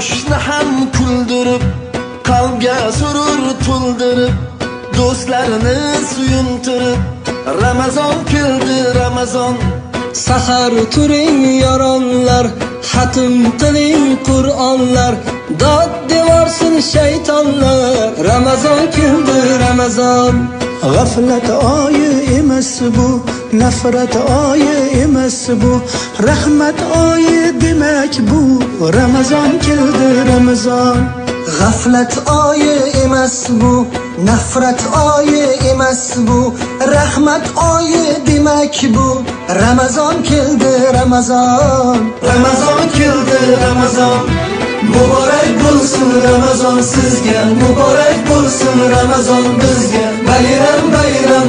yoshni ham kuldirib qalbga surur to'ldirib do'stlarni suyuntirib ramazon keldi ramazon Sahar turing yoronlar Xatm qiling Qur'onlar Dod devorsin shaytonlar Ramazon keldi Ramazon G'aflat oyi emas bu, nafrat oyi emas bu, rahmat oyi demak bu. Ramazon keldi Ramazon. G'aflat oyi emas bu Nafrat oyi emas bu. Rahmat oyi demak bu. Ramazon keldi Ramazon ramazon keldi ramazon muborak bo'lsin ramazon sizga muborak bo'lsin ramazon bizga bayram bayram